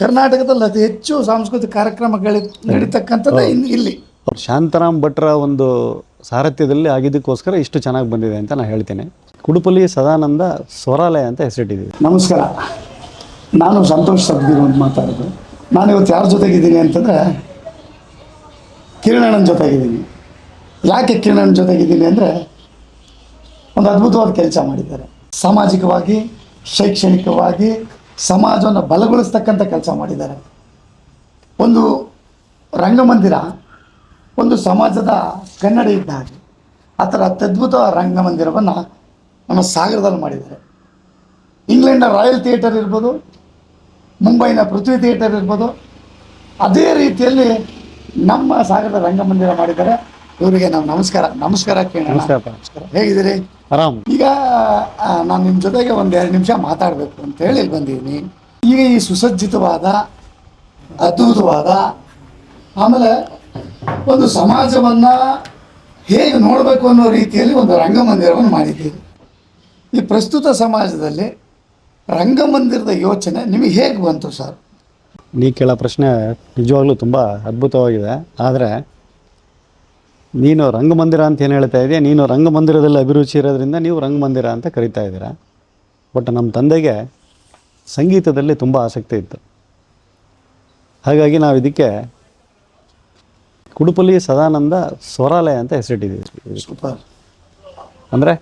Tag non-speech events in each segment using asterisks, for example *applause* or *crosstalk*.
ಕರ್ನಾಟಕದಲ್ಲಿ ಅತಿ ಹೆಚ್ಚು ಸಾಂಸ್ಕೃತಿಕ ಕಾರ್ಯಕ್ರಮಗಳು ನಡೀತಕ್ಕಂಥದ್ದು ಇನ್ನು ಇಲ್ಲಿ. ಶಾಂತರಾಮ್ ಶಾಂತಾರಾಮ್ ಭಟ್ರ ಒಂದು ಸಾರಥ್ಯದಲ್ಲಿ ಆಗಿದ್ದಕ್ಕೋಸ್ಕರ ಇಷ್ಟು ಚೆನ್ನಾಗಿ ಬಂದಿದೆ ಅಂತ ನಾನು ಹೇಳ್ತೇನೆ. ಕುಡುಪಲ್ಲಿ ಸದಾನಂದ ಸ್ವರಾಲಯ ಅಂತ ಹೆಸರಿಟ್ಟಿದ್ದೀವಿ. ನಮಸ್ಕಾರ. ನಾನು ಸಂತೋಷ್ ಸದ್ಗಿರು ಅಂತ ಮಾತಾಡೋದು. ನಾನು ಇವತ್ತು ಯಾರ ಜೊತೆಗಿದ್ದೀನಿ ಅಂತಂದರೆ ಕಿರಣಣ್ಣನ ಜೊತೆಗಿದ್ದೀನಿ. ಯಾಕೆ ಕಿರಣಣ್ಣನ ಜೊತೆಗಿದ್ದೀನಿ ಅಂದರೆ ಒಂದು ಅದ್ಭುತವಾದ ಕೆಲಸ ಮಾಡಿದ್ದಾರೆ. ಸಾಮಾಜಿಕವಾಗಿ ಶೈಕ್ಷಣಿಕವಾಗಿ ಸಮಾಜವನ್ನು ಬಲಗೊಳಿಸ್ತಕ್ಕಂಥ ಕೆಲಸ ಮಾಡಿದ್ದಾರೆ. ಒಂದು ರಂಗಮಂದಿರ, ಒಂದು ಸಮಾಜದ ಕನ್ನಡಿ ಇದ್ದ ಹಾಗೆ, ಆ ಥರ ಅತ್ಯದ್ಭುತ ರಂಗಮಂದಿರವನ್ನು ನಮ್ಮ ಸಾಗರದಲ್ಲಿ ಮಾಡಿದ್ದಾರೆ. ಇಂಗ್ಲೆಂಡ್ನ ರಾಯಲ್ ಥಿಯೇಟರ್ ಇರ್ಬೋದು, ಮುಂಬೈನ ಪೃಥ್ವಿ ಥಿಯೇಟರ್ ಇರ್ಬೋದು, ಅದೇ ರೀತಿಯಲ್ಲಿ ನಮ್ಮ ಸಾಗರದ ರಂಗಮಂದಿರ ಮಾಡಿದ್ದಾರೆ. ಇವರಿಗೆ ನಾವು ನಮಸ್ಕಾರ ನಮಸ್ಕಾರ ಕೇಳೋಣ. ನಮಸ್ಕಾರ. ಹೇಗಿದ್ದೀರಿ? ಆರಾಮ್. ಈಗ ನಾನು ನಿಮ್ಮ ಜೊತೆಗೆ ಒಂದು ಎರಡು ನಿಮಿಷ ಮಾತಾಡಬೇಕು ಅಂತ ಹೇಳಿ ಇಲ್ಲಿ ಬಂದಿದ್ದೀನಿ. ಈಗ ಈ ಸುಸಜ್ಜಿತವಾದ ಅದ್ಭುತವಾದ ಆಮೇಲೆ ಒಂದು ಸಮಾಜವನ್ನು ಹೇಗೆ ನೋಡಬೇಕು ಅನ್ನೋ ರೀತಿಯಲ್ಲಿ ಒಂದು ರಂಗಮಂದಿರವನ್ನು ಮಾಡಿದ್ದೀರಿ. ಈ ಪ್ರಸ್ತುತ ಸಮಾಜದಲ್ಲಿ ರಂಗಮಂದಿರದ ಯೋಚನೆ ನಿಮಗೆ ಹೇಗೆ ಬಂತು ಸರ್? ನೀ ಕೇಳೋ ಪ್ರಶ್ನೆ ನಿಜವಾಗ್ಲೂ ತುಂಬ ಅದ್ಭುತವಾಗಿದೆ. ಆದರೆ ನೀನು ರಂಗಮಂದಿರ ಅಂತ ಏನು ಹೇಳ್ತಾ ಇದೆಯಾ? ನೀನು ರಂಗಮಂದಿರದಲ್ಲಿ ಅಭಿರುಚಿ ಇರೋದ್ರಿಂದ ನೀವು ರಂಗಮಂದಿರ ಅಂತ ಕರಿತಾ ಇದ್ದೀರಾ? ಬಟ್ ನಮ್ಮ ತಂದೆಗೆ ಸಂಗೀತದಲ್ಲಿ ತುಂಬ ಆಸಕ್ತಿ ಇತ್ತು. ಹಾಗಾಗಿ ನಾವು ಇದಕ್ಕೆ ಕುಡುಪಲ್ಲಿ ಸದಾನಂದ ಸ್ವರಾಲಯ ಅಂತ ಹೆಸರಿಟ್ಟಿದ್ದೀವಿ. ಅಂದರೆ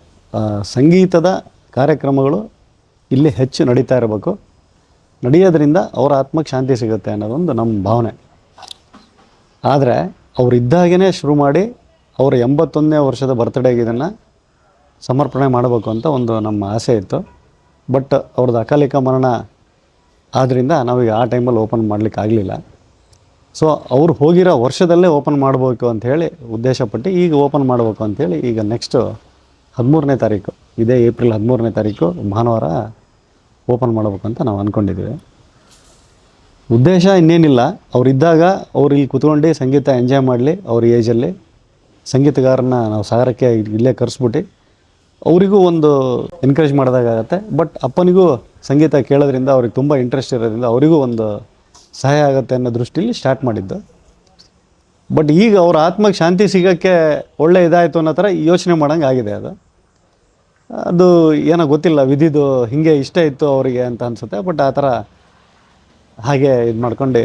ಸಂಗೀತದ ಕಾರ್ಯಕ್ರಮಗಳು ಇಲ್ಲಿ ಹೆಚ್ಚು ನಡೀತಾ ಇರಬೇಕು. ನಡೆಯೋದ್ರಿಂದ ಅವರ ಆತ್ಮಕ್ಕೆ ಶಾಂತಿ ಸಿಗುತ್ತೆ ಅನ್ನೋದೊಂದು ನಮ್ಮ ಭಾವನೆ. ಆದರೆ ಅವ್ರು ಇದ್ದಾಗೇ ಶುರು ಮಾಡಿ ಅವರ ಎಂಬತ್ತೊಂದನೇ ವರ್ಷದ ಬರ್ತ್ಡೇಗೆ ಇದನ್ನು ಸಮರ್ಪಣೆ ಮಾಡಬೇಕು ಅಂತ ಒಂದು ನಮ್ಮ ಆಸೆ ಇತ್ತು. ಬಟ್ ಅವ್ರದ್ದು ಅಕಾಲಿಕ ಮರಣ ಆದ್ದರಿಂದ ನಾವೀಗ ಆ ಟೈಮಲ್ಲಿ ಓಪನ್ ಮಾಡಲಿಕ್ಕೆ ಆಗಲಿಲ್ಲ. ಸೊ ಅವ್ರು ಹೋಗಿರೋ ವರ್ಷದಲ್ಲೇ ಓಪನ್ ಮಾಡಬೇಕು ಅಂತ ಹೇಳಿ ಉದ್ದೇಶಪಟ್ಟು ಈಗ ಓಪನ್ ಮಾಡಬೇಕು ಅಂಥೇಳಿ ಈಗ ನೆಕ್ಸ್ಟು ಹದಿಮೂರನೇ ತಾರೀಕು, ಇದೇ ಏಪ್ರಿಲ್ ಹದಿಮೂರನೇ ತಾರೀಕು ಭಾನುವಾರ ಓಪನ್ ಮಾಡಬೇಕು ಅಂತ ನಾವು ಅಂದ್ಕೊಂಡಿದ್ದೀವಿ ಉದ್ದೇಶ ಇನ್ನೇನಿಲ್ಲ. ಅವರಿದ್ದಾಗ ಅವ್ರು ಇಲ್ಲಿ ಕುತ್ಕೊಂಡು ಸಂಗೀತ ಎಂಜಾಯ್ ಮಾಡಲಿ, ಅವ್ರ ಏಜಲ್ಲಿ ಸಂಗೀತಗಾರನ ನಾವು ಸಾಗರಕ್ಕೆ ಇಲ್ಲೇ ಕರೆಸ್ಬಿಟ್ಟು ಅವರಿಗೂ ಒಂದು ಎನ್ಕರೇಜ್ ಮಾಡಿದಾಗತ್ತೆ ಬಟ್ ಅಪ್ಪನಿಗೂ ಸಂಗೀತ ಕೇಳೋದ್ರಿಂದ ಅವ್ರಿಗೆ ತುಂಬ ಇಂಟ್ರೆಸ್ಟ್ ಇರೋದ್ರಿಂದ ಅವರಿಗೂ ಒಂದು ಸಹಾಯ ಆಗುತ್ತೆ ಅನ್ನೋ ದೃಷ್ಟಿಯಲ್ಲಿ ಸ್ಟಾರ್ಟ್ ಮಾಡಿದ್ದು. ಬಟ್ ಈಗ ಅವ್ರ ಆತ್ಮಕ್ಕೆ ಶಾಂತಿ ಸಿಗೋಕ್ಕೆ ಒಳ್ಳೆ ಇದಾಯಿತು ಅನ್ನೋ ಥರ ಯೋಚನೆ ಮಾಡೋಂಗೆ ಆಗಿದೆ ಅದು. ಅದು ಏನೋ ಗೊತ್ತಿಲ್ಲ, ವಿಧಿದು ಹೀಗೆ ಇಷ್ಟ ಇತ್ತು ಅವರಿಗೆ ಅಂತ ಅನಿಸುತ್ತೆ. ಬಟ್ ಆ ಥರ ಹಾಗೆ ಇದು ಮಾಡ್ಕೊಂಡು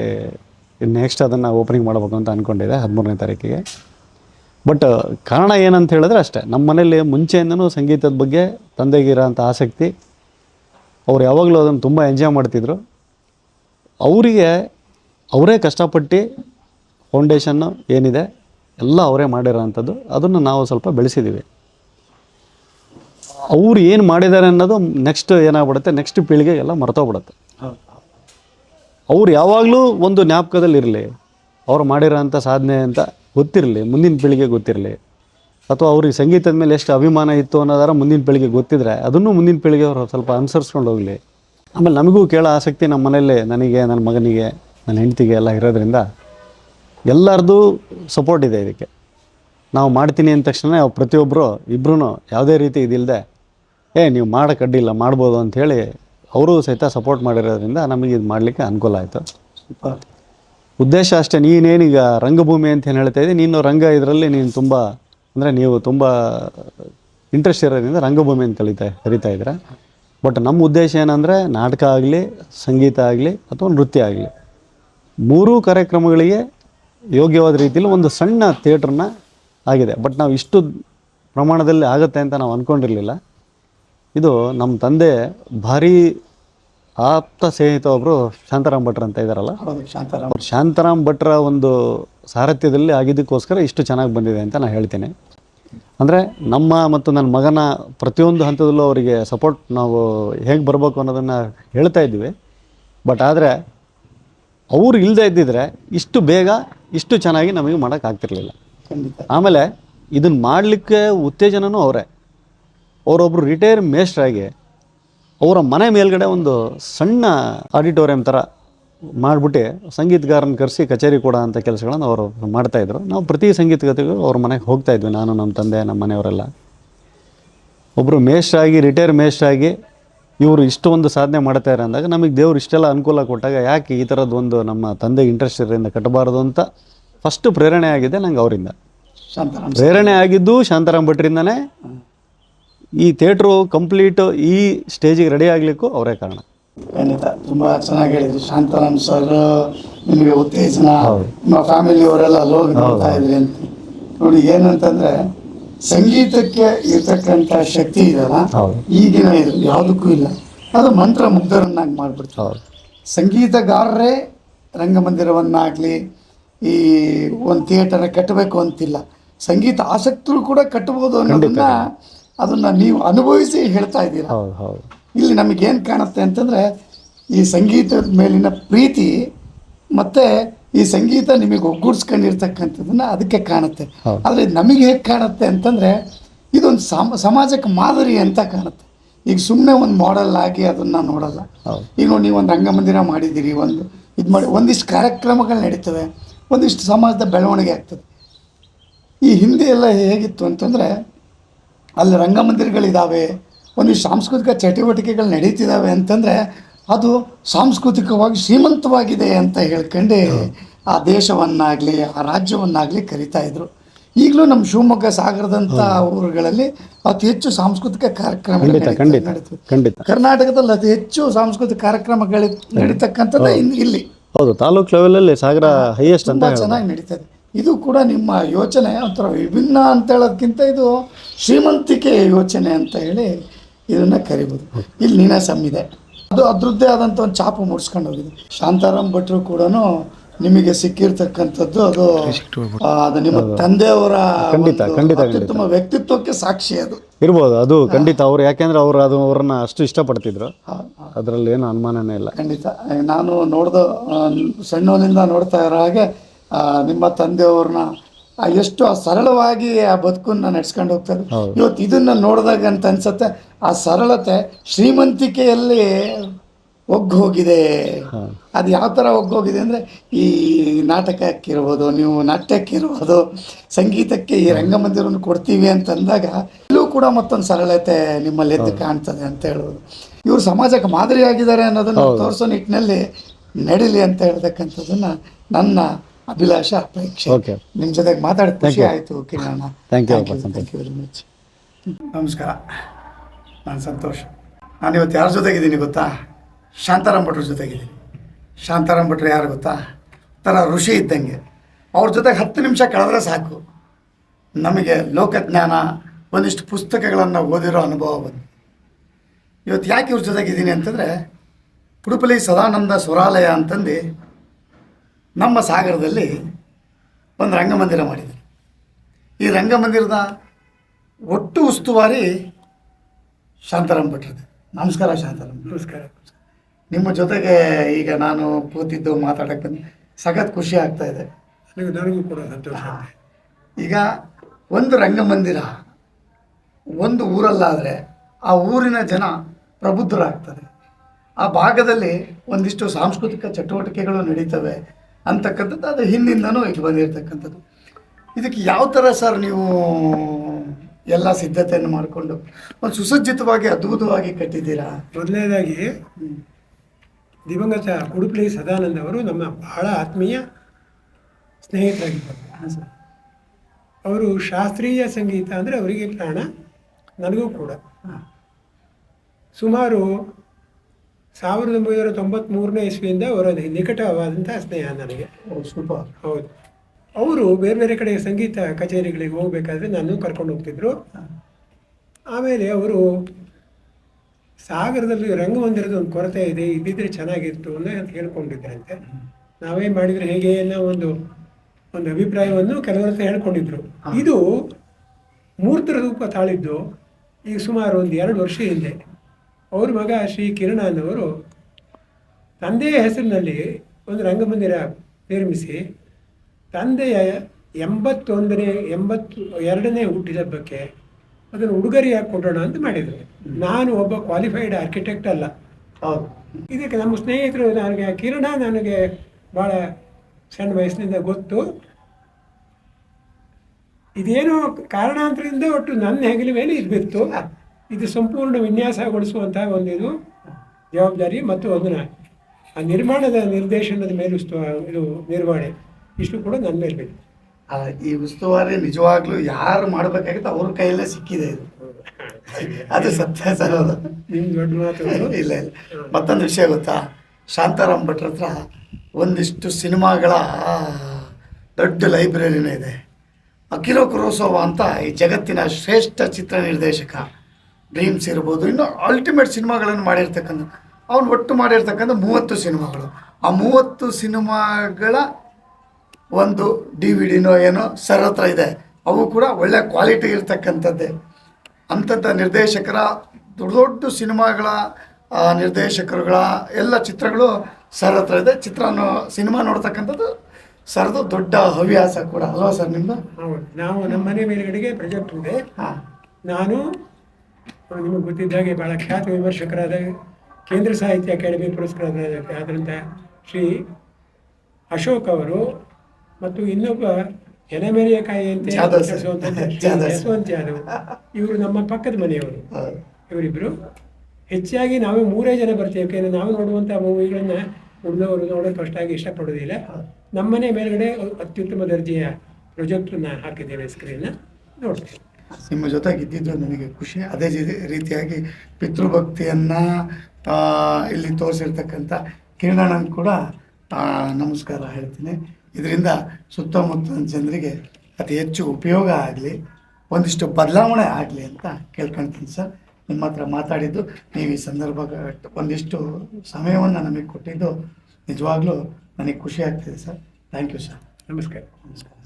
ನೆಕ್ಸ್ಟ್ ಅದನ್ನು ಓಪನಿಂಗ್ ಮಾಡಬೇಕು ಅಂತ ಅಂದ್ಕೊಂಡಿದೆ ಹದಿಮೂರನೇ ತಾರೀಕಿಗೆ. ಬಟ್ ಕಾರಣ ಏನಂತ ಹೇಳಿದ್ರೆ ಅಷ್ಟೇ, ನಮ್ಮ ಮನೇಲಿ ಮುಂಚೆಯಿಂದನೂ ಸಂಗೀತದ ಬಗ್ಗೆ ತಂದೆಗಿರೋಂಥ ಆಸಕ್ತಿ, ಅವ್ರು ಯಾವಾಗಲೂ ಅದನ್ನು ತುಂಬ ಎಂಜಾಯ್ ಮಾಡ್ತಿದ್ರು. ಅವರಿಗೆ ಅವರೇ ಕಷ್ಟಪಟ್ಟು ಫೌಂಡೇಶನ್ನು ಏನಿದೆ, ಎಲ್ಲ ಅವರೇ ಮಾಡಿರೋ ಅಂಥದ್ದು ಅದನ್ನು ನಾವು ಸ್ವಲ್ಪ ಬೆಳೆಸಿದ್ದೀವಿ ಅವ್ರು ಏನು ಮಾಡಿದ್ದಾರೆ ಅನ್ನೋದು ನೆಕ್ಸ್ಟ್ ಏನಾಗ್ಬಿಡುತ್ತೆ ನೆಕ್ಸ್ಟ್ ಪೀಳಿಗೆಗೆಲ್ಲ ಮರ್ತೋಗ್ಬಿಡುತ್ತೆ. ಅವ್ರು ಯಾವಾಗಲೂ ಒಂದು ಜ್ಞಾಪಕದಲ್ಲಿರಲಿ, ಅವ್ರು ಮಾಡಿರೋಂಥ ಸಾಧನೆ ಅಂತ ಗೊತ್ತಿರಲಿ, ಮುಂದಿನ ಪೀಳಿಗೆ ಗೊತ್ತಿರಲಿ. ಅಥವಾ ಅವ್ರಿಗೆ ಸಂಗೀತದ ಮೇಲೆ ಎಷ್ಟು ಅಭಿಮಾನ ಇತ್ತು ಅನ್ನೋದಾರ ಮುಂದಿನ ಪೀಳಿಗೆ ಗೊತ್ತಿದ್ರೆ ಅದನ್ನು ಮುಂದಿನ ಪೀಳಿಗೆ ಅವರು ಸ್ವಲ್ಪ ಅನುಸರಿಸ್ಕೊಂಡು ಹೋಗಲಿ. ಆಮೇಲೆ ನಮಗೂ ಕೇಳೋ ಆಸಕ್ತಿ ನಮ್ಮ ಮನೆಯಲ್ಲಿ, ನನಗೆ, ನನ್ನ ಮಗನಿಗೆ, ನನ್ನ ಹೆಂಡತಿಗೆ ಎಲ್ಲ ಇರೋದ್ರಿಂದ ಎಲ್ಲರದ್ದು ಸಪೋರ್ಟ್ ಇದೆ ಇದಕ್ಕೆ. ನಾವು ಮಾಡ್ತೀನಿ ಅಂದ ತಕ್ಷಣ ಪ್ರತಿಯೊಬ್ಬರು ಇಬ್ಬರೂ ಯಾವುದೇ ರೀತಿ ಇದಿಲ್ಲದೆ ಏ, ನೀವು ಮಾಡೋಕ್ಕೆ ಅಡ್ಡಿಲ್ಲ ಮಾಡ್ಬೋದು ಅಂಥೇಳಿ ಅವರು ಸಹಿತ ಸಪೋರ್ಟ್ ಮಾಡಿರೋದ್ರಿಂದ ನಮಗೆ ಇದು ಮಾಡಲಿಕ್ಕೆ ಅನುಕೂಲ ಆಯಿತು. ಉದ್ದೇಶ ಅಷ್ಟೇ, ನೀನೇನೀಗ ರಂಗಭೂಮಿ ಅಂತ ಏನು ಹೇಳ್ತಾ ಇದ್ದೀನಿ ನೀನು ರಂಗ ಇದರಲ್ಲಿ ನೀನು ತುಂಬ, ಅಂದರೆ ನೀವು ತುಂಬ ಇಂಟ್ರೆಸ್ಟ್ ಇರೋದ್ರಿಂದ ರಂಗಭೂಮಿ ಅಂತ ಕಲಿತಾ, ಕರಿತಾ ಇದ್ದೀರಾ. ಬಟ್ ನಮ್ಮ ಉದ್ದೇಶ ಏನಂದರೆ, ನಾಟಕ ಆಗಲಿ, ಸಂಗೀತ ಆಗಲಿ, ಅಥವಾ ನೃತ್ಯ ಆಗಲಿ, ಮೂರೂ ಕಾರ್ಯಕ್ರಮಗಳಿಗೆ ಯೋಗ್ಯವಾದ ರೀತಿಯಲ್ಲಿ ಒಂದು ಸಣ್ಣ ಥಿಯೇಟ್ರನ್ನ ಆಗಿದೆ. ಬಟ್ ನಾವು ಇಷ್ಟು ಪ್ರಮಾಣದಲ್ಲಿ ಆಗುತ್ತೆ ಅಂತ ನಾವು ಅಂದ್ಕೊಂಡಿರಲಿಲ್ಲ ಇದು ನಮ್ಮ ತಂದೆ ಭಾರಿ ಆಪ್ತ ಸ್ನೇಹಿತ ಒಬ್ಬರು ಶಾಂತಾರಾಮ್ ಭಟ್ರ ಅಂತ ಇದ್ದಾರಲ್ಲ ಹೌದು ಶಾಂತಾರಾಮ್. ಶಾಂತಾರಾಮ್ ಭಟ್ರ ಒಂದು ಸಾರಥ್ಯದಲ್ಲಿ ಆಗಿದ್ದಕ್ಕೋಸ್ಕರ ಇಷ್ಟು ಚೆನ್ನಾಗಿ ಬಂದಿದೆ ಅಂತ ನಾನು ಹೇಳ್ತೇನೆ. ಅಂದರೆ ನಮ್ಮ ಮತ್ತು ನನ್ನ ಮಗನ ಪ್ರತಿಯೊಂದು ಹಂತದಲ್ಲೂ ಅವರಿಗೆ ಸಪೋರ್ಟ್ ನಾವು ಹೇಗೆ ಬರಬೇಕು ಅನ್ನೋದನ್ನು ಹೇಳ್ತಾ ಇದ್ವಿ ಬಟ್ ಆದರೆ ಅವ್ರು ಇಲ್ಲದೆ ಇದ್ದಿದ್ರೆ ಇಷ್ಟು ಬೇಗ ಇಷ್ಟು ಚೆನ್ನಾಗಿ ನಮಗೆ ಮಾಡೋಕ್ಕಾಗ್ತಿರ್ಲಿಲ್ಲ ಆಮೇಲೆ ಇದನ್ನು ಮಾಡಲಿಕ್ಕೆ ಉತ್ತೇಜನನೂ ಅವರೇ. ಅವರೊಬ್ಬರು ರಿಟೈರ್ ಮೇಸ್ಟ್ರಾಗಿ ಅವರ ಮನೆ ಮೇಲ್ಗಡೆ ಒಂದು ಸಣ್ಣ ಆಡಿಟೋರಿಯಂ ಥರ ಮಾಡಿಬಿಟ್ಟು ಸಂಗೀತಗಾರನ ಕರೆಸಿ ಕಚೇರಿ ಕೂಡ ಅಂತ ಕೆಲಸಗಳನ್ನು ಅವರು ಮಾಡ್ತಾಯಿದ್ರು ನಾವು ಪ್ರತಿ ಸಂಗೀತಗತಿಗೂ ಅವ್ರ ಮನೆಗೆ ಹೋಗ್ತಾ ಇದ್ವಿ. ನಾನು ನಮ್ಮ ತಂದೆ ನಮ್ಮ ಮನೆಯವರೆಲ್ಲ. ಒಬ್ಬರು ಮೇಷ್ಟ್ರಾಗಿ ರಿಟೈರ್ ಮೇಷ್ಟ್ರಾಗಿ ಇವರು ಇಷ್ಟೊಂದು ಸಾಧನೆ ಮಾಡ್ತಾರೆ ಅಂದಾಗ ನಮಗೆ ದೇವ್ರು ಇಷ್ಟೆಲ್ಲ ಅನುಕೂಲ ಕೊಟ್ಟಾಗ ಯಾಕೆ ಈ ಥರದ್ದು ಒಂದು ನಮ್ಮ ತಂದೆಗೆ ಇಂಟ್ರೆಸ್ಟ್ ಇರೋದ್ರಿಂದ ಕಟ್ಟಬಾರ್ದು ಅಂತ ಫಸ್ಟ್ ಪ್ರೇರಣೆ ಆಗಿದೆ ನಂಗೆ ಅವರಿಂದ. ಪ್ರೇರಣೆ ಆಗಿದ್ದು ಶಾಂತಾರಾಮ್ ಭಟ್ರಿಂದನೇ ಈ ಥಿಯೇಟ್ರು ಕಂಪ್ಲೀಟ್ ಈ ಸ್ಟೇಜಿಗೆ ರೆಡಿ ಆಗಲಿಕ್ಕೂ ಅವರೇ ಕಾರಣ. ಖಂಡಿತ. ತುಂಬಾ ಚೆನ್ನಾಗಿ ಹೇಳಿದ್ರು. ಶಾಂತಾರಾಮ್ ಸರ್ ನಿಮಗೆ ಉತ್ತೇಜನ ನಿಮ್ಮ ಫ್ಯಾಮಿಲಿ ಅವರೆಲ್ಲ ಅಲ್ಲಿ ನೋಡ್ತಾ ಇದ್ರಿ ಅಂತ. ನೋಡಿ ಏನಂತಂದ್ರೆ ಸಂಗೀತಕ್ಕೆ ಇರ್ತಕ್ಕಂಥ ಶಕ್ತಿ ಇದಲ್ಲ. ಈಗಿನ ಇದು ಯಾವುದಕ್ಕೂ ಇಲ್ಲ. ಅದು ಮಂತ್ರ ಮುಗ್ಧರನ್ನಾಗಿ ಮಾಡ್ಬಿಡ್ತಾರೆ ಸಂಗೀತಗಾರರೇ ರಂಗಮಂದಿರವನ್ನಾಗಲಿ ಈ ಒಂದು ಥಿಯೇಟರ್ ಕಟ್ಟಬೇಕು ಅಂತಿಲ್ಲ. ಸಂಗೀತ ಆಸಕ್ತರು ಕೂಡ ಕಟ್ಟಬಹುದು ಅನ್ನೋದನ್ನ ಅದನ್ನ ನೀವು ಅನುಭವಿಸಿ ಹೇಳ್ತಾ ಇದ್ದೀರಾ? ಹೌದು ಹೌದು. ಇಲ್ಲಿ ನಮಗೇನು ಕಾಣುತ್ತೆ ಅಂತಂದ್ರೆ ಈ ಸಂಗೀತದ ಮೇಲಿನ ಪ್ರೀತಿ ಮತ್ತು ಈ ಸಂಗೀತ ನಿಮಗೆ ಒಗ್ಗೂಡಿಸ್ಕೊಂಡಿರ್ತಕ್ಕಂಥದ್ದನ್ನ ಅದಕ್ಕೆ ಕಾಣುತ್ತೆ. ಆದರೆ ನಮಗೆ ಹೇಗೆ ಕಾಣುತ್ತೆ ಅಂತಂದರೆ ಇದೊಂದು ಸಮ ಸಮಾಜಕ್ಕೆ ಮಾದರಿ ಅಂತ ಕಾಣುತ್ತೆ. ಈಗ ಸುಮ್ಮನೆ ಒಂದು ಮಾಡೆಲ್ ಆಗಿ ಅದನ್ನು ನೋಡಲ್ಲ. ಈಗ ನೋಡಿ ನೀವು ಒಂದು ರಂಗಮಂದಿರ ಮಾಡಿದ್ದೀರಿ ಒಂದು ಇದು ಮಾಡಿ ಒಂದಿಷ್ಟು ಕಾರ್ಯಕ್ರಮಗಳು ನಡೀತವೆ ಒಂದಿಷ್ಟು ಸಮಾಜದ ಬೆಳವಣಿಗೆ ಆಗ್ತದೆ. ಈ ಹಿಂದೆ ಎಲ್ಲ ಹೇಗಿತ್ತು ಅಂತಂದರೆ ಅಲ್ಲಿ ರಂಗಮಂದಿರಗಳಿದ್ದಾವೆ ಒಂದು ಸಾಂಸ್ಕೃತಿಕ ಚಟುವಟಿಕೆಗಳು ನಡೀತಿದ್ದಾವೆ ಅಂತಂದರೆ ಅದು ಸಾಂಸ್ಕೃತಿಕವಾಗಿ ಶ್ರೀಮಂತವಾಗಿದೆ ಅಂತ ಹೇಳ್ಕೊಂಡು ಆ ದೇಶವನ್ನಾಗಲಿ ಆ ರಾಜ್ಯವನ್ನಾಗಲಿ ಕರಿತಾ ಇದ್ರು. ಈಗಲೂ ನಮ್ಮ ಶಿವಮೊಗ್ಗ ಸಾಗರದಂಥ ಊರುಗಳಲ್ಲಿ ಅತಿ ಹೆಚ್ಚು ಸಾಂಸ್ಕೃತಿಕ ಕಾರ್ಯಕ್ರಮ ಕರ್ನಾಟಕದಲ್ಲಿ ಅತಿ ಹೆಚ್ಚು ಸಾಂಸ್ಕೃತಿಕ ಕಾರ್ಯಕ್ರಮಗಳು ನಡೀತಕ್ಕಂಥದ್ದು ಇಲ್ಲಿ. ಹೌದು. ತಾಲೂಕ್ ಲೆವೆಲಲ್ಲಿ ಸಾಗರ ಹೈಯೆಸ್ಟ್ ಅಂತ ಚೆನ್ನಾಗಿ ನಡೀತದೆ. ಇದು ಕೂಡ ನಿಮ್ಮ ಯೋಚನೆ ಒಂಥರ ವಿಭಿನ್ನ ಅಂತ ಹೇಳೋದಕ್ಕಿಂತ ಇದು ಶ್ರೀಮಂತಿಕೆ ಯೋಚನೆ ಅಂತ ಹೇಳಿ ಇದನ್ನ ಕರಿಬೋದು. ಇಲ್ಲಿ ನೀನಾಸಮ್ ಇದೆ. ಅದು ಅದರದ್ದೇ ಆದಂಥ ಒಂದು ಚಾಪು ಮುಡ್ಸ್ಕೊಂಡು ಹೋಗಿದೆ. ಶಾಂತಾರಾಮ್ ಭಟ್ರು ಕೂಡ ನಿಮಗೆ ಸಿಕ್ಕಿರ್ತಕ್ಕಂಥದ್ದು ಅದು ಅದು ನಿಮ್ಮ ತಂದೆಯವರ ಖಂಡಿತ, ಖಂಡಿತ, ಅತ್ಯುತ್ತಮ ವ್ಯಕ್ತಿತ್ವಕ್ಕೆ ಸಾಕ್ಷಿ ಅದು. ಇರ್ಬೋದು ಅದು ಖಂಡಿತ ಅವ್ರು ಯಾಕೆಂದ್ರೆ ಅವರು ಅದು ಅವ್ರನ್ನ ಅಷ್ಟು ಇಷ್ಟಪಡ್ತಿದ್ರು. ಅದರಲ್ಲಿ ಏನು ಅನುಮಾನನೇ ಇಲ್ಲ. ಖಂಡಿತ. ನಾನು ನೋಡಿದ ಸಣ್ಣವನಿಂದ ನೋಡ್ತಾ ಇರೋ ಹಾಗೆ ನಿಮ್ಮ ತಂದೆಯವ್ರನ್ನ ಎಷ್ಟು ಆ ಸರಳವಾಗಿ ಆ ಬದುಕನ್ನ ನಡ್ಸ್ಕೊಂಡು ಹೋಗ್ತಾರೆ. ಇವತ್ತು ಇದನ್ನ ನೋಡಿದಾಗ ಅಂತ ಅನ್ಸತ್ತೆ ಆ ಸರಳತೆ ಶ್ರೀಮಂತಿಕೆಯಲ್ಲಿ ಒಗ್ಗು ಹೋಗಿದೆ ಅದು ಯಾವ ಥರ ಒಗ್ಗೋಗಿದೆ ಅಂದರೆ ಈ ನಾಟಕಕ್ಕಿರ್ಬೋದು ನೀವು ನಾಟ್ಯಕ್ಕಿರ್ಬೋದು ಸಂಗೀತಕ್ಕೆ ಈ ರಂಗಮಂದಿರವನ್ನು ಕೊಡ್ತೀವಿ ಅಂತ ಅಂದಾಗ ಇಲ್ಲೂ ಕೂಡ ಮತ್ತೊಂದು ಸರಳತೆ ನಿಮ್ಮಲ್ಲಿ ಎದ್ದು ಕಾಣ್ತದೆ ಅಂತ ಹೇಳ್ಬೋದು. ಇವರು ಸಮಾಜಕ್ಕೆ ಮಾದರಿಯಾಗಿದ್ದಾರೆ ಅನ್ನೋದನ್ನ ತೋರಿಸೋ ನಿಟ್ಟಿನಲ್ಲಿ ನಡೀಲಿ ಅಂತ ಹೇಳ್ತಕ್ಕಂಥದ್ದನ್ನ ನನ್ನ ಅಭಿಲಾಷ ಅಪೇಕ್ಷೆ ಓಕೆ ನಿಮ್ಮ ಜೊತೆಗೆ ಮಾತಾಡಿ ಖುಷಿ ಆಯಿತು Kiran. Thank you very much ನಮಸ್ಕಾರ. ನಾನು ಸಂತೋಷ. ನಾನು ಇವತ್ತು ಯಾರ ಜೊತೆಗಿದ್ದೀನಿ ಗೊತ್ತಾ? ಶಾಂತಾರಾಮ್ ಭಟ್ರ ಜೊತೆಗಿದ್ದೀನಿ. ಶಾಂತಾರಾಮ್ ಭಟ್ರು ಯಾರು ಗೊತ್ತಾ? ಥರ ಋಷಿ ಇದ್ದಂಗೆ. ಅವ್ರ ಜೊತೆಗೆ ಹತ್ತು ನಿಮಿಷ ಕಳೆದ್ರೆ ಸಾಕು. ನಮಗೆ ಲೋಕಜ್ಞಾನ ಒಂದಿಷ್ಟು ಪುಸ್ತಕಗಳನ್ನು ಓದಿರೋ ಅನುಭವ ಬಂತು. ಇವತ್ತು ಯಾಕೆ ಇವ್ರ ಜೊತೆಗಿದ್ದೀನಿ ಅಂತಂದರೆ ಪುಡುಪಲಿ ಸದಾನಂದ ಸ್ವರಾಲಯ ಅಂತಂದು ನಮ್ಮ ಸಾಗರದಲ್ಲಿ ಒಂದು ರಂಗಮಂದಿರ ಮಾಡಿದರು. ಈ ರಂಗಮಂದಿರದ ಒಟ್ಟು ಉಸ್ತುವಾರಿ ಶಾಂತಾರಾಮ್ ಭಟ್ರದ್ದು. ನಮಸ್ಕಾರ ಶಾಂತಾರಾಮ್ ನಮಸ್ಕಾರ. ನಿಮ್ಮ ಜೊತೆಗೆ ಈಗ ನಾನು ಕೂತಿದ್ದು ಮಾತಾಡಕ್ಕೆ ಬಂದು ಸಖತ್ ಖುಷಿ ಆಗ್ತಾ ಇದೆ. ನನಗೂ ನನಗೂ ಕೂಡ ಸಂತೋಷ ಈಗ ಒಂದು ರಂಗಮಂದಿರ ಒಂದು ಊರಲ್ಲಾದರೆ ಆ ಊರಿನ ಜನ ಪ್ರಬುದ್ಧರಾಗ್ತಾರೆ. ಆ ಭಾಗದಲ್ಲಿ ಒಂದಿಷ್ಟು ಸಾಂಸ್ಕೃತಿಕ ಚಟುವಟಿಕೆಗಳು ನಡೀತವೆ. ಅಂತಕ್ಕಂಥದ್ದು ಅದು ಹಿಂದಿಂದನೂ ಇದು ಬಂದಿರತಕ್ಕಂಥದ್ದು. ಇದಕ್ಕೆ ಯಾವ ಥರ ಸರ್ ನೀವು ಎಲ್ಲ ಸಿದ್ಧತೆಯನ್ನು ಮಾಡಿಕೊಂಡು ಒಂದು ಸುಸಜ್ಜಿತವಾಗಿ ಅದ್ಭುತವಾಗಿ ಕಟ್ಟಿದ್ದೀರಾ? ಮೊದಲನೇದಾಗಿ ದಿವಂಗತ ಉಡುಪಿ ಸದಾನಂದ ಅವರು ನಮ್ಮ ಬಹಳ ಆತ್ಮೀಯ ಸ್ನೇಹಿತರಾಗಿದ್ದರು. ಹಾಂ ಸರ್. ಅವರು ಶಾಸ್ತ್ರೀಯ ಸಂಗೀತ ಅಂದರೆ ಅವರಿಗೆ ಪ್ರಾಣ ನನಗೂ ಕೂಡ. ಸುಮಾರು ಸಾವಿರದ ಒಂಬೈನೂರ ತೊಂಬತ್ತ್ಮೂರನೇ ಇಸ್ವಿಯಿಂದ ಅವರ ನಿಕಟವಾದಂಥ ಸ್ನೇಹ ನನಗೆ. ಓ ಸೂಪರ್ ಹೌದು. ಅವರು ಬೇರೆ ಬೇರೆ ಕಡೆ ಸಂಗೀತ ಕಚೇರಿಗಳಿಗೆ ಹೋಗಬೇಕಾದ್ರೆ ನಾನು ಕರ್ಕೊಂಡು ಹೋಗ್ತಿದ್ರು. ಆಮೇಲೆ ಅವರು ಸಾಗರದಲ್ಲಿ ರಂಗಮಂದಿರದ ಒಂದು ಕೊರತೆ ಇದೆ ಇದ್ದಿದ್ರೆ ಚೆನ್ನಾಗಿತ್ತು ಅಂತ ಹೇಳ್ಕೊಂಡಿದ್ರಂತೆ. ನಾವೇ ಮಾಡಿದರೆ ಹೇಗೆ ಅನ್ನೋ ಒಂದು ಒಂದು ಅಭಿಪ್ರಾಯವನ್ನು ಕೆಲವರ ಹತ್ರ ಹೇಳ್ಕೊಂಡಿದ್ರು. ಇದು ಮೂರ್ತ ರೂಪ ತಾಳಿದ್ದು ಈಗ ಸುಮಾರು ಒಂದು ಎರಡು ವರ್ಷ ಹಿಂದೆ. ಅವ್ರ ಮಗ ಶ್ರೀ ಕಿರಣ ಅನ್ನೋರು ತಂದೆಯ ಹೆಸರಿನಲ್ಲಿ ಒಂದು ರಂಗಮಂದಿರ ನಿರ್ಮಿಸಿ ತಂದೆಯ ಎಂಬತ್ತೊಂದನೇ ಎಂಬತ್ತು ಎರಡನೇ ಹುಟ್ಟಿದಬ್ಬಕ್ಕೆ ಅದನ್ನು ಉಡುಗೊರೆಯಾಗಿ ಕೊಡೋಣ ಅಂತ ಮಾಡಿದರು. ನಾನು ಒಬ್ಬ ಕ್ವಾಲಿಫೈಡ್ ಆರ್ಕಿಟೆಕ್ಟ್ ಅಲ್ಲ. ಹೌದು. ಇದಕ್ಕೆ ನಮ್ಮ ಸ್ನೇಹಿತರು ನನಗೆ ಕಿರಣ ನನಗೆ ಭಾಳ ಸಣ್ಣ ವಯಸ್ಸಿನಿಂದ ಗೊತ್ತು. ಇದೇನೋ ಕಾರಣಾಂತರದಿಂದ ಒಟ್ಟು ನನ್ನ ಹೆಗಲ ಮೇಲೆ ಇದು ಬಿತ್ತು ಇದು ಸಂಪೂರ್ಣ ವಿನ್ಯಾಸಗೊಳಿಸುವಂತಹ ಒಂದು ಇದು ಜವಾಬ್ದಾರಿ ಮತ್ತು ಅದನ್ನು ಆ ನಿರ್ಮಾಣದ ನಿರ್ದೇಶನದ ಮೇಲುಸ್ತುವ ಇದು ನಿರ್ವಹಣೆ ಇಷ್ಟು ಕೂಡ ನನ್ನ ಮೇಲೆ ಬಿದ್ದು ಆ, ಈ ಉಸ್ತುವಾರಿ ನಿಜವಾಗ್ಲೂ ಯಾರು ಮಾಡ್ಬೇಕಾಗಿತ್ತು ಅವ್ರ ಕೈಯಲ್ಲೇ ಸಿಕ್ಕಿದೆ ಇದು. ಅದು ಸತ್ಯ ಸರ್ ಅದು. ನಿಮ್ಮ ದೊಡ್ಡ ಮಾತು *laughs* ಇಲ್ಲ ಇಲ್ಲ. ಮತ್ತೊಂದು ವಿಷಯ ಗೊತ್ತಾ? ಶಾಂತಾರಾಮ್ ಭಟ್ರ ಹತ್ರ ಒಂದಿಷ್ಟು ಸಿನಿಮಾಗಳ ದೊಡ್ಡ ಲೈಬ್ರರಿನೇ ಇದೆ. ಅಕಿರೋ ಕುರೋಸೋವ ಅಂತ ಈ ಜಗತ್ತಿನ ಶ್ರೇಷ್ಠ ಚಿತ್ರ ನಿರ್ದೇಶಕ. ಡ್ರೀಮ್ಸ್ ಇರ್ಬೋದು ಇನ್ನು ಅಲ್ಟಿಮೇಟ್ ಸಿನಿಮಾಗಳನ್ನು ಮಾಡಿರ್ತಕ್ಕಂಥ ಅವನು ಒಟ್ಟು ಮಾಡಿರ್ತಕ್ಕಂಥ ಮೂವತ್ತು ಸಿನಿಮಾಗಳು. ಆ ಮೂವತ್ತು ಸಿನಿಮಾಗಳ ಒಂದು ಡಿ ವಿ ಡಿನೋ ಏನೋ ಸರ್ ಹತ್ರ ಇದೆ. ಅವು ಕೂಡ ಒಳ್ಳೆ ಕ್ವಾಲಿಟಿ ಇರ್ತಕ್ಕಂಥದ್ದೇ. ಅಂಥದ್ದು ನಿರ್ದೇಶಕರ ದೊಡ್ಡ ದೊಡ್ಡ ಸಿನಿಮಾಗಳ ನಿರ್ದೇಶಕರುಗಳ ಎಲ್ಲ ಚಿತ್ರಗಳು ಸರ್ ಹತ್ರ ಇದೆ. ಚಿತ್ರ ಸಿನಿಮಾ ನೋಡ್ತಕ್ಕಂಥದ್ದು ಸರ್ದು ದೊಡ್ಡ ಹವ್ಯಾಸ ಕೂಡ. ಅಲ್ವಾ ಸರ್ ನಿಮ್ಮದು ಹೌದು. ನಾವು ನಮ್ಮ ಮನೆ ಮೇಲ್ಗಡೆಗೆ ಪ್ರಾಜೆಕ್ಟ್ ಇದೆ. ಹಾಂ. ನಾನು ನಿಮಗೆ ಗೊತ್ತಿದ್ದಾಗೆ ಬಹಳ ಖ್ಯಾತ ವಿಮರ್ಶಕರಾದ ಕೇಂದ್ರ ಸಾಹಿತ್ಯ ಅಕಾಡೆಮಿ ಪುರಸ್ಕೃತರಾದ ಆದಂಥ ಶ್ರೀ ಅಶೋಕ್ ಅವರು ಮತ್ತು ಇನ್ನೊಬ್ಬ ಎನಮೆರಿಯಕಾಯಿ ಅಂತ. ಯಶವಂತ್ ಯಾದವ್. ಇವರು ನಮ್ಮ ಪಕ್ಕದ ಮನೆಯವರು. ಇವರಿಬ್ಬರು ಹೆಚ್ಚಾಗಿ ನಾವೇ ಮೂರೇ ಜನ ಬರ್ತೀವಿ. ಯಾಕೆಂದರೆ ನಾವು ನೋಡುವಂಥ ಮೂವಿಗಳನ್ನ ಉಳಿದವರು ನೋಡೋಕೆ ಅಷ್ಟಾಗಿ ಇಷ್ಟಪಡೋದಿಲ್ಲ ನಮ್ಮನೆ ಮೇಲ್ಗಡೆ ಅತ್ಯುತ್ತಮ ದರ್ಜೆಯ ಪ್ರೊಜೆಕ್ಟನ್ನ ಹಾಕಿದ್ದೇವೆ ಸ್ಕ್ರೀನ್ ನೋಡ್ತೀವಿ. ನಿಮ್ಮ ಜೊತೆಗೆ ಇದ್ದಿದ್ದು ನನಗೆ ಖುಷಿ. ಅದೇ ರೀತಿಯಾಗಿ ಪಿತೃಭಕ್ತಿಯನ್ನು ಇಲ್ಲಿ ತೋರಿಸಿರ್ತಕ್ಕಂಥ ಕಿರಣಣ್ಣನ್ ಕೂಡ ನಮಸ್ಕಾರ ಹೇಳ್ತೀನಿ. ಇದರಿಂದ ಸುತ್ತಮುತ್ತಲಿನ ಜನರಿಗೆ ಅತಿ ಹೆಚ್ಚು ಉಪಯೋಗ ಆಗಲಿ ಒಂದಿಷ್ಟು ಬದಲಾವಣೆ ಆಗಲಿ ಅಂತ ಕೇಳ್ಕೊಳ್ತೀನಿ ಸರ್. ನಿಮ್ಮ ಹತ್ರ ಮಾತಾಡಿದ್ದು ನೀವು ಈ ಸಂದರ್ಭ ಒಂದಿಷ್ಟು ಸಮಯವನ್ನು ನಮಗೆ ಕೊಟ್ಟಿದ್ದು ನಿಜವಾಗ್ಲೂ ನನಗೆ ಖುಷಿ ಆಗ್ತಿದೆ ಸರ್. Thank you sir. ನಮಸ್ಕಾರ. ನಮಸ್ಕಾರ.